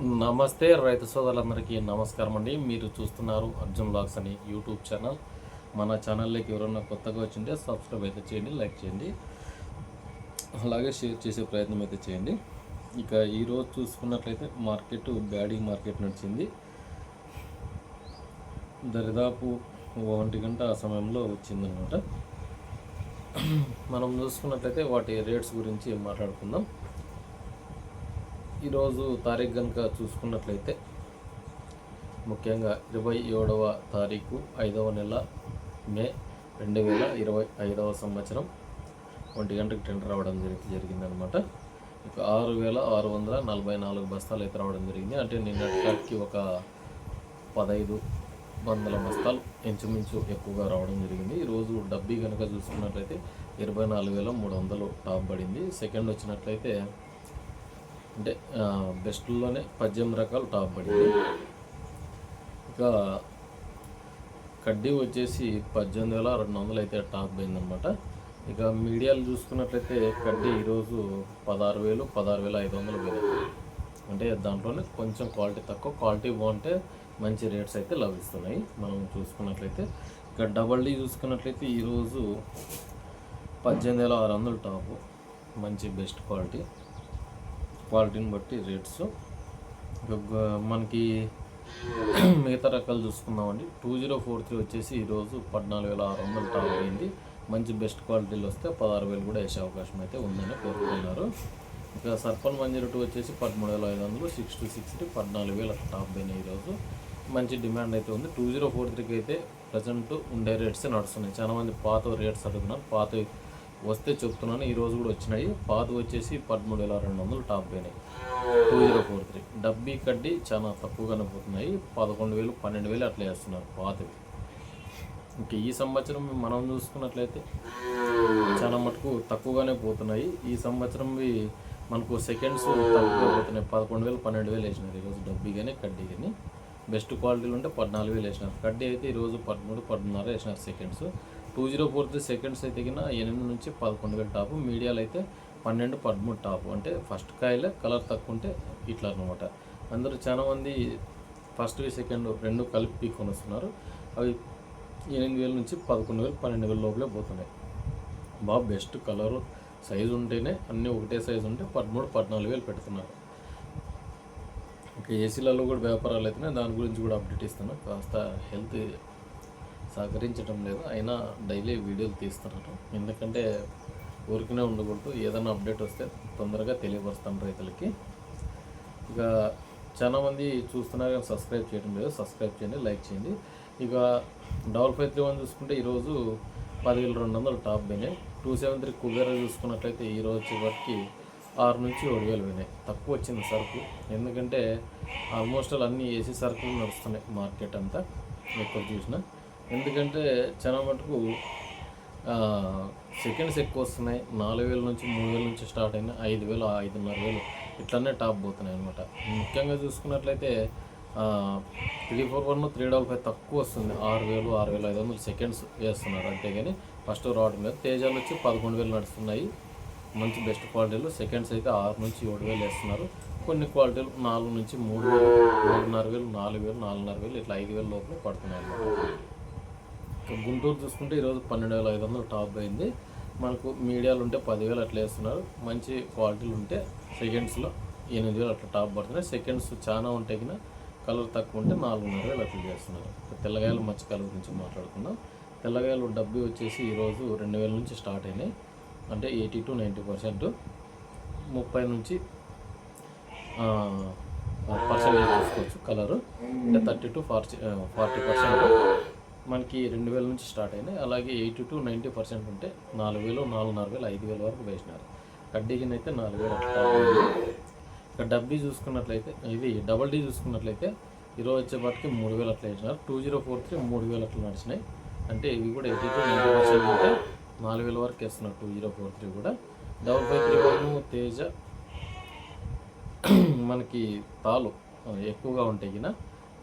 నమస్తే రైతు సోదరులందరికీ నమస్కారం అండి. మీరు చూస్తున్నారు అర్జున్ బ్లాగ్స్ అని యూట్యూబ్ ఛానల్. మన ఛానల్లోకి ఎవరైనా కొత్తగా వచ్చింటే సబ్స్క్రైబ్ అయితే చేయండి లైక్ చేయండి. అలాగే షేర్ చేసే ప్రయత్నం అయితే చేయండి. ఇక ఈరోజు చూసుకున్నట్లయితే మార్కెట్ బ్యాడీ మార్కెట్ నడిచింది. దరిదాపు ఒంటి గంట ఆ సమయంలో వచ్చిందనమాట. మనం చూసుకున్నట్లయితే వాటి రేట్స్ గురించి మాట్లాడుకుందాం. ఈరోజు తారీఖు కనుక చూసుకున్నట్లయితే ముఖ్యంగా ఇరవై ఏడవ తారీఖు ఐదవ నెల మే రెండు వేల ఇరవై ఐదవ సంవత్సరం ఒంటి గంటకు టెండర్ రావడం జరిగి జరిగిందనమాట. ఇక ఆరు వేల ఆరు వందల నలభై నాలుగు బస్తాలు అయితే రావడం జరిగింది. అంటే నిన్నటికి ఒక పదహైదు వందల బస్తాలు ఇంచుమించు ఎక్కువగా రావడం జరిగింది. ఈరోజు డబ్బీ కనుక చూసుకున్నట్లయితే ఇరవై నాలుగు వేల మూడు వందలు టాప్ పడింది. సెకండ్ వచ్చినట్లయితే అంటే బెస్ట్లోనే పద్దెనిమిది రకాలు టాప్ పడింది. ఇక కడ్డీ వచ్చేసి పద్దెనిమిది వేల రెండు వందలు అయితే టాప్ అయిందనమాట ఇక మీడియాలు చూసుకున్నట్లయితే కడ్డీ ఈరోజు పదహారు వేలు పదహారు వేల ఐదు వందలు పోయింది. అంటే దాంట్లోనే కొంచెం క్వాలిటీ తక్కువ క్వాలిటీ బాగుంటే మంచి రేట్స్ అయితే లభిస్తున్నాయి. మనం చూసుకున్నట్లయితే ఇక డబల్ డీ చూసుకున్నట్లయితే ఈరోజు పద్దెనిమిది వేల ఆరు వందలు టాపు. మంచి బెస్ట్ క్వాలిటీ. క్వాలిటీని బట్టి రేట్స్. మనకి మిగతా రకాలు చూసుకుందామండి. టూ జీరో ఫోర్ త్రీ వచ్చేసి ఈరోజు పద్నాలుగు వేల ఆరు వందలు టాప్ అయింది. మంచి బెస్ట్ క్వాలిటీలు వస్తే పదహారు వేలు కూడా వేసే అవకాశం అయితే ఉందని కోరుకుంటున్నారు. ఇక సర్పన్ వన్ జీరో టూ వచ్చేసి పదమూడు వేల ఐదు వందలు సిక్స్ టూ సిక్స్ పద్నాలుగు వేల టాప్ అయినాయి ఈరోజు మంచి డిమాండ్ అయితే ఉంది. టూ జీరో ఫోర్ త్రీకి అయితే ప్రజెంట్ ఉండే రేట్సే నడుస్తున్నాయి. చాలామంది పాత రేట్స్ అడుగుతున్నారు. పాత వస్తే చెప్తున్నాను. ఈరోజు కూడా వచ్చినాయి. పాత వచ్చేసి పదమూడు వేల రెండు వందలు టాప్ అయినాయి. Two zero four three. డబ్బీ కడ్డీ చాలా తక్కువగానే పోతున్నాయి. పదకొండు వేలు పన్నెండు వేలు అట్లా వేస్తున్నారు పాతవి. ఇంకా ఈ సంవత్సరం మనం చూసుకున్నట్లయితే చాలా మటుకు తక్కువగానే పోతున్నాయి. ఈ సంవత్సరంవి మనకు సెకండ్స్ తక్కువ పోతున్నాయి. పదకొండు వేలు పన్నెండు వేలు వేసినారు ఈరోజు డబ్బీ కానీ కడ్డీ కానీ బెస్ట్ క్వాలిటీలు ఉంటే పద్నాలుగు వేలు వేసినారు. కడ్డీ అయితే ఈరోజు పదమూడు పదమూడున్నర వేసినారు seconds. Two zero four three seconds అయితే కింద ఎనిమిది నుంచి పదకొండు వేలు టాపు మీడియాలో అయితే పన్నెండు పదమూడు టాపు. అంటే ఫస్ట్ కాయలే కలర్ తక్కువ ఉంటే ఇట్లా అనమాట అందరూ చాలా మంది ఫస్ట్ సెకండ్ రెండు కలిపి పీక్కొని వస్తున్నారు అవి ఎనిమిది వేల నుంచి పదకొండు వేలు పన్నెండు వేల లోపలే పోతున్నాయి. బాగా బెస్ట్ కలరు సైజు ఉంటేనే అన్నీ ఒకటే సైజు ఉంటే పదమూడు పద్నాలుగు వేలు పెడుతున్నారు. ఇంకా ఏసీలలో కూడా వ్యాపారాలు అయితేనే దాని గురించి కూడా అప్డేట్ ఇస్తున్నాను కాస్త హెల్త్ సహకరించడం లేదు. అయినా డైలీ వీడియోలు తీస్తున్నారు ఎందుకంటే ఊరికనే ఉండకూడదు. ఏదైనా అప్డేట్ వస్తే తొందరగా తెలియపరుస్తాం రైతులకి. ఇక చాలామంది చూస్తున్నారు కానీ సబ్స్క్రైబ్ చేయడం లేదు. సబ్స్క్రైబ్ చేయండి లైక్ చేయండి. ఇక డబల్ ఫైవ్ త్రీ వన్ చూసుకుంటే ఈరోజు పదివేల రెండు వందలు టాప్ పోయినాయి. టూ సెవెన్ త్రీ కుబేరా చూసుకున్నట్లయితే ఈరోజు వచ్చేవరకు ఆరు నుంచి ఏడు వేలు పోయినాయి. తక్కువ వచ్చింది సరుకు. ఎందుకంటే ఆల్మోస్ట్ ఆల్ అన్నీ ఏసీ సరుకులు నడుస్తున్నాయి మార్కెట్ అంతా. ఎక్కడ చూసినా. ఎందుకంటే చాలా మటుకు సెకండ్స్ ఎక్కువ వస్తున్నాయి. నాలుగు వేల నుంచి మూడు వేల నుంచి స్టార్ట్ అయిన ఐదు వేలు ఐదున్నర వేలు. ఇట్లానే టాప్ పోతున్నాయి అనమాట ముఖ్యంగా చూసుకున్నట్లయితే three four one three double five తక్కువ వస్తుంది. ఆరు వేలు ఆరు వేల ఐదు వందలు సెకండ్స్ వేస్తున్నారు. అంతేగాని ఫస్ట్ రావడం మీద తేజాలు వచ్చి పదకొండు వేలు నడుస్తున్నాయి. మంచి బెస్ట్ క్వాలిటీలు సెకండ్స్ అయితే ఆరు నుంచి ఏడు వేలు వేస్తున్నారు. కొన్ని క్వాలిటీలు నాలుగు నుంచి మూడు వేలు మూడున్నర వేలు నాలుగు వేలు నాలుగున్నర వేలు ఇట్లా ఐదు వేల లోపలే పడుతున్నాయి అన్నమాట. గుంటూరు చూసుకుంటే ఈరోజు పన్నెండు వేల ఐదు వందలు టాప్ అయింది. మనకు మీడియాలు ఉంటే పదివేలు అట్లా వేస్తున్నారు. మంచి క్వాలిటీలు ఉంటే సెకండ్స్లో ఎనిమిది వేలు అట్లా టాప్ పడుతున్నాయి. సెకండ్స్ చాలా ఉంటే కింద కలర్ తక్కువ ఉంటే నాలుగున్నర వేలు అట్లా చేస్తున్నారు. ఇక తెల్లగాయలు మచ్చకాయల గురించి మాట్లాడుకుందాం. తెల్లగాయలు డబ్బు వచ్చేసి ఈరోజు రెండు వేల నుంచి స్టార్ట్ అయినాయి. అంటే ఎయిటీ టు నైంటీ పర్సెంట్. ముప్పై నుంచి పర్సెంటేజ్ తీసుకోవచ్చు కలరు. అంటే thirty to forty forty percent. మనకి రెండు వేల నుంచి స్టార్ట్ అయినాయి. అలాగే ఎయిటీ టు నైంటీ పర్సెంట్ ఉంటే నాలుగు వేలు నాలుగున్నర వేలు ఐదు వేల వరకు వేసినారు. కడ్డీకిన అయితే నాలుగు వేలు ఇక డబ్బీ చూసుకున్నట్లయితే ఇది డబల్ డీ చూసుకున్నట్లయితే ఈరోజు వచ్చేపాటికి మూడు వేలు అట్లా వేసినారు. టూ జీరో ఫోర్ త్రీ మూడు వేలు అట్లా నడిచినాయి. అంటే ఇవి కూడా ఎయిటీ టు నైంటీ పర్సెంట్ ఉంటే నాలుగు వేల వరకు వేస్తున్నారు టూ జీరో ఫోర్ త్రీ కూడా. Double five three one Teja మనకి తాలు ఎక్కువగా ఉంటే కదా.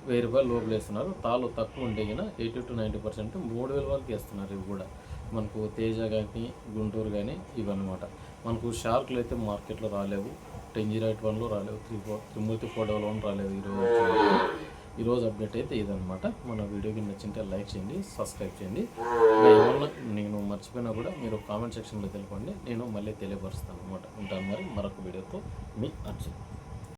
వెయ్యి రూపాయలు లోపల వేస్తున్నారు. తాళ్ళు తక్కువ ఉంటే కన్నా ఎయిటీ టు నైంటీ పర్సెంట్ మూడు వేల వరకు వేస్తున్నారు ఇవి కూడా. మనకు తేజ కానీ గుంటూరు కానీ ఇవన్నమాట. మనకు షార్క్లు అయితే మార్కెట్లో రాలేవు. టెంజీ జీరో ఎయిట్ వన్లో రాలేవు. త్రీ ఫోర్ త్రిమూర్తి ఫోర్ డబల్ వన్ రాలేదు ఈరోజు ఈరోజు అప్డేట్. అయితే ఇదనమాట మన వీడియోకి నచ్చింటే లైక్ చేయండి సబ్స్క్రైబ్ చేయండి. ఏమన్నా నేను మర్చిపోయినా కూడా మీరు కామెంట్ సెక్షన్లో తెలుపండి. నేను మళ్ళీ తెలియపరుస్తాను అనమాట ఉంటాను మరి మరొక వీడియోతో. మీ అర్జున్